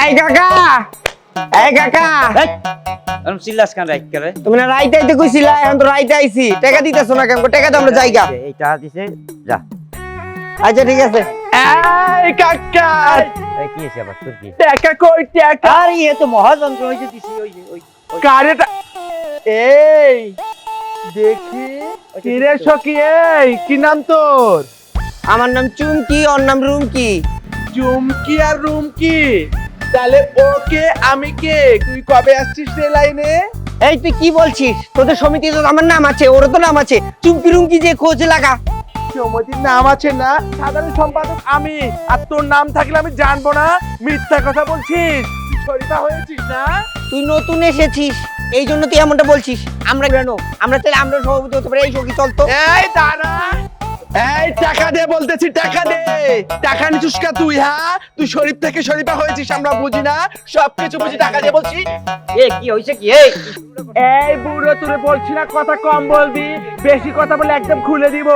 এই কাকা এই কাকা। আমি চিল্লাস কান রাইট করে তুমি না রাইতে আইতে কইছিলা এখন তো রাইতে আইছি। টাকা দিতেছো না কেন? টাকা তো আমরা জায়গা এই টাকা দিছে যা। আচ্ছা ঠিক আছে। এই কাকা। এই কি আবার? তোর কি? টাকা কই টাকা? আর ইয়ে তো মহাযন্ত্র হইছে দিছি ওই ওই ওই। কারেটা এই দেখি কিরে সখী এই কি নাম তোর? আমার নাম চুমকি ওর নাম রুমকি। চুমকি আর রুমকি তাহলে ওকে আমি কে? তুই কবে আসছিস রে লাইনে? এই তুই কি বলছিস? তোদের সমিতিতে তো আমার নাম আছে ওর তো নাম আছে। চুমকি রুমকি যে খোঁজ লাগা। সমিতির নাম আছে না? সাধারণ সম্পাদক আমি। আর তোর নাম থাকলে আমি জানব না। মিথ্যা কথা বলছিস? হয়েছিস না? তুই নতুন এসেছিস। এই জন্য তুই এমনটা বলছিস। আমরা কেন? আমরা তাহলে আমরা সভাপতি হতে পারি। এই সখী চলতো এই দাঁড়া। দে বলতেছি টাকা দে। টাকা নিচুস কা তুই হ্যাঁ? তুই শরীফ থেকে শরীফা হয়েছিস আমরা বুঝি না। সবকিছু বুঝি টাকা দিয়ে বলছি। এ কি হইছে কি? এই। এই বুড়ো তুই বলছি না কথা কম বলবি বেশি কথা বলে একদম খুলে দিব।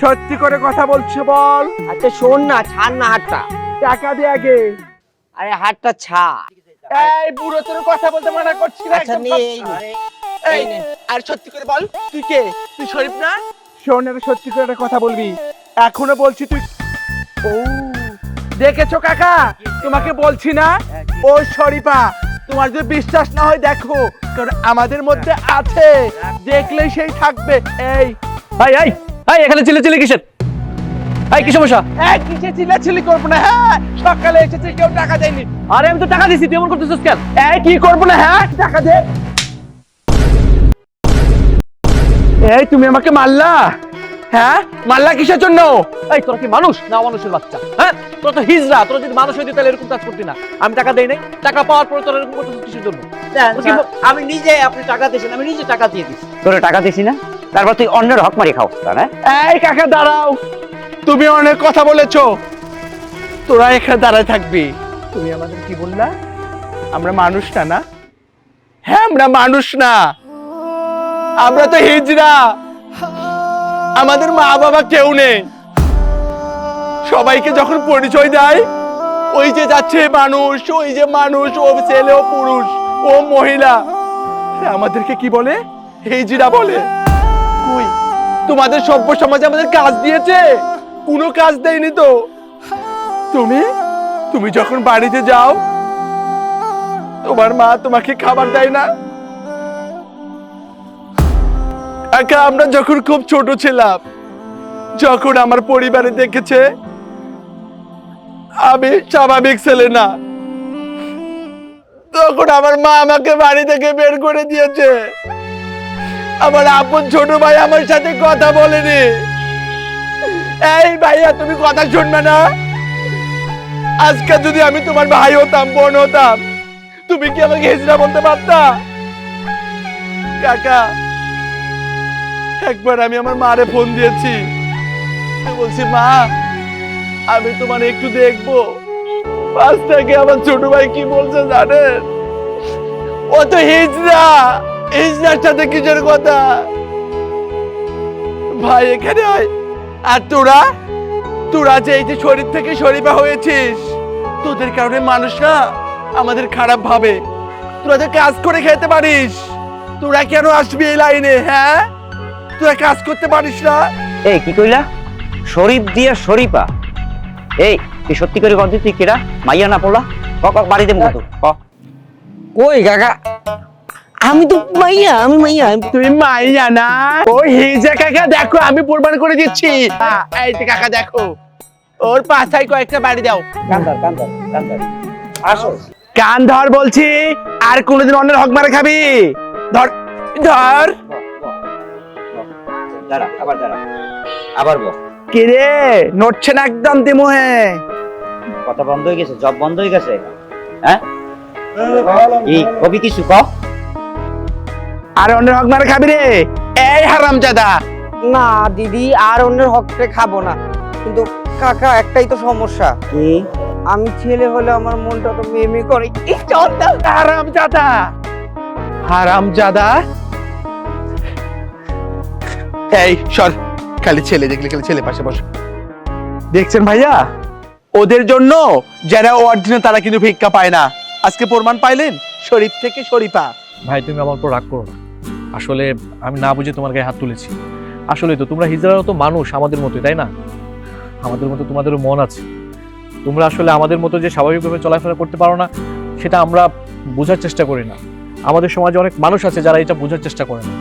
সত্যি করে কথা বলছো বল। আচ্ছা শোন না ছাড় না হাতটা। টাকা দে আগে। আরে হাতটা ছাড়। এই বুড়ো তোর কথা বলতে মানা করছি না আচ্ছা নে এই। আর সত্যি করে বল তুই কে? তুই শরীফ না? শোন সত্যি করে একটা কথা বলবি। এখনও বলছি তুই ও দেখেছ কাকা? তোমাকে বলছি না? ও শরীফা তোমার যদি বিশ্বাস না হয় দেখো কারণ আমাদের মধ্যে আছে। দেখলেই সেই থাকবে। এই ভাই এই ভাই এখানে চিলে চিলে কিসের? ভাই কি সমস্যা? এক কিসে চিল্লাচিল্লি করব না? হ্যাঁ সকালে এসেছে কেউ টাকা দেয়নি। আরে আমি তো টাকা দিছি তুই এমন করতেছিস কেন? এই কি করব না? হ্যাঁ টাকা দে। এই তুমি আমাকে মারলা? হ্যাঁ? মারলা কিসের জন্য? এই তোরা কি মানুষ না মানুষের বাচ্চা? হ্যাঁ? তোরা তো হিজড়া তোরা যদি মানুষ হইতে তাহলে এরকম কাজ করতি না। আমি টাকা দেই নাই টাকা পাওয়ার পরে তোরা এরকম করতেছিস কিসের জন্য? আমি নিজে আপনি টাকা দিয়েছেন আমি নিজে টাকা দিয়ে দিছি। তোরে টাকা দিছি না? তারপর তুই অন্যের হক মারি খাও তা না? এই কাকা দাঁড়াও। তুমি অনেক কথা বলেছ। তোরা এখানে দাঁড়ায় থাকবি। তুমি আমাদের কি বললা? আমরা মানুষ না না? হ্যাঁ আমরা মানুষ না। আমরা তো হিজড়া। আমাদের মা বাবা কেউ নেই। সবাইকে যখন পরিচয় দেয়, ওই যে যাচ্ছে মানুষ, ওই যে মানুষ, ও ছেলে, ও পুরুষ, ও মহিলা আমাদেরকে কি বলে? হেজিরা বলে। তোমাদের সভ্য সমাজে আমাদের কাজ দিয়েছে। কোনো কাজ দেয়নি তো। তুমি? তুমি যখন বাড়িতে যাও, তোমার মা তোমাকে খাবার দেয় না? একা আমরা যখন খুব ছোট ছিলাম, যখন আমার পরিবারে দেখেছে, আমি স্বাভাবিক ছেলে না। তখন আমার মা আমাকে বাড়ি থেকে বের করে দিয়েছে। আমার আপন ছোট ভাই আমার সাথে কথা বলেনি। এই ভাইয়া, তুমি কথা শুনবে না? আজকে যদি আমি তোমার ভাই হতাম, বোন হতাম, তুমি কি আমাকে হিজড়া বলতে পারতা? কাকা একবার আমি আমার মারে ফোন দিয়েছি। বলছি, মা, আমি তোমার একটু দেখব। পাশ থেকে আমার ছোট ভাই কি বলছে জানেন? ও তো হিজড়া। হিজড়ার সাথে কিসের কথা? ভাই, এখানে আর তোরা? তোরা যে এই যে শরীর থেকে শরীফা হয়েছিস, তোদের কারণে মানুষরা আমাদের খারাপ ভাবে। তোরা যে কাজ করে খেতে পারিস, তোরা কেন আসবি এই লাইনে হ্যাঁ? তোরা কাজ করতে পারিস না। এই কি কইলা? শরীফ দিয়ে শরীফা। এই তুই সত্যি করে তুই কেরা মাইয়া না পড়লা ক ক ক। কই কাকা? আমি তো মাইয়া আমি মাইয়া। তুমি মাইয়া না? ও হিজা কাকা দেখো আমি প্রমাণ করে দিচ্ছি। হ্যাঁ, এই যে কাকা দেখো। ওর পাছায় কয়েকটা বাড়ি দাও। কান্দার কান্দার কান্দার। আসো। কান ধর বলছি আর কোনোদিন অন্যের হক মারা খাবি। ধর ধর। দাঁড়া আবার দাঁড়া। আবার বল। কিরে নড়ছে না একদম কথা বন্ধ হয়ে গেছে জব বন্ধ হয়ে গেছে? হ্যাঁ? এই কবি কিছু ক আর অন্যের হক মারা খাবি রে? এই হারাম জাদা না দিদি আর অন্যের হকটে খাব না। কিন্তু কাকা একটাই তো সমস্যা। কি? আমি ছেলে হলে আমার মনটা তো মেয়ে মেয়ে করে। এই চল না। হারাম জাদা হারাম জাদা এই, সর। খালি ছেলে দেখলে খালি ছেলে পাশে বস। দেখছেন ভাইয়া? ওদের জন্য যারা অরিজিনাল তারা কিন্তু ভিক্ষা পায় না। আজকে প্রমাণ পাইলেন? শরীফ থেকে শরীফা। ভাই, তুমি আমার উপর রাগ করো না। আসলে আমি না বুঝে তোমার গায়ে হাত তুলেছি। আসলে তো তোমরা হিজড়ারও তো মানুষ আমাদের মতোই, তাই না? আমাদের মতো তোমাদেরও মন আছে। তোমরা আসলে আমাদের মতো যে স্বাভাবিকভাবে চলাফেরা করতে পারো না, সেটা আমরা বোঝার চেষ্টা করি না। আমাদের সমাজে অনেক মানুষ আছে যারা এটা বোঝার চেষ্টা করে না।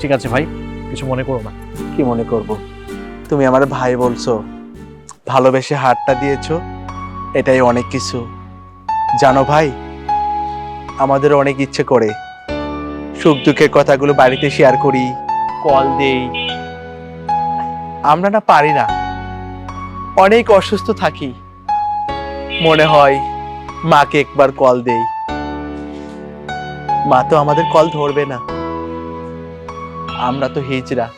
ঠিক আছে ভাই? কিছু মনে করো না। কি মনে করব? তুমি আমার ভাই বলছো, ভালোবেসে হাতটা দিয়েছ, এটাই অনেক কিছু। জানো ভাই, আমাদের অনেক ইচ্ছে করে। সুখ দুঃখের কথাগুলো বাড়িতে শেয়ার করি, কল দেই। আমরা না পারি না। অনেক অসুস্থ থাকি। মনে হয় মাকে একবার কল দেই। মা তো আমাদের কল ধরবে না। আমরা তো হিজড়া।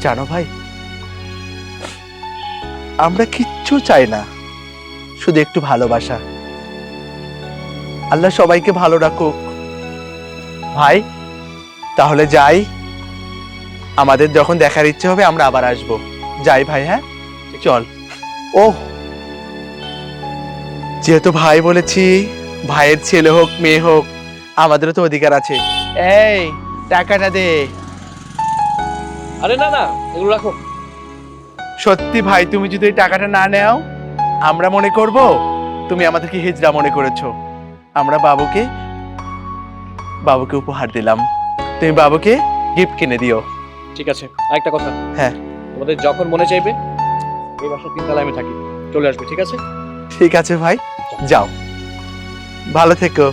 জানো ভাই, আমরা কিচ্ছু চাই না, শুধু একটু ভালোবাসা। আল্লাহ সবাইকে ভালো রাখুক। ভাই, তাহলে যাই। আমাদের যখন দেখার ইচ্ছে হবে আমরা আবার আসব। যাই ভাই হ্যাঁ? চল। ও যেহেতু ভাই বলেছি, ভাইয়ের ছেলে হোক, মেয়ে হোক, আমাদেরও তো অধিকার আছে। এই, টাকাটা দে। আরে না না এগুলো রাখো। সত্যি ভাই তুমি যদি এই টাকাটা না নেও আমরা মনে করব তুমি আমাদেরকে হিজড়া মনে করেছ। আমরা বাবুকে বাবুকে উপহার দিলাম। তুমি বাবুকে গিফট কিনে দিও। ঠিক আছে আরেকটা কথা। হ্যাঁ। তোমাদের যখন মনে চাইবে এই বাসার তিনতলায় আমি থাকি। চলে আসবে ঠিক আছে? ঠিক আছে ভাই যাও। ভালো থেকো।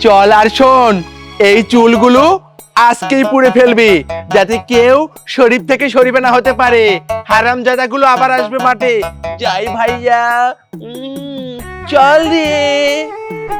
চল আর শোন এই চুলগুলো আজকেই পুড়ে ফেলবি, যাতে কেউ শরীফ থেকে শরীফে না হতে পারে। হারামগুলো আবার আসবে মাঠে। যাই ভাইয়া। চল রে।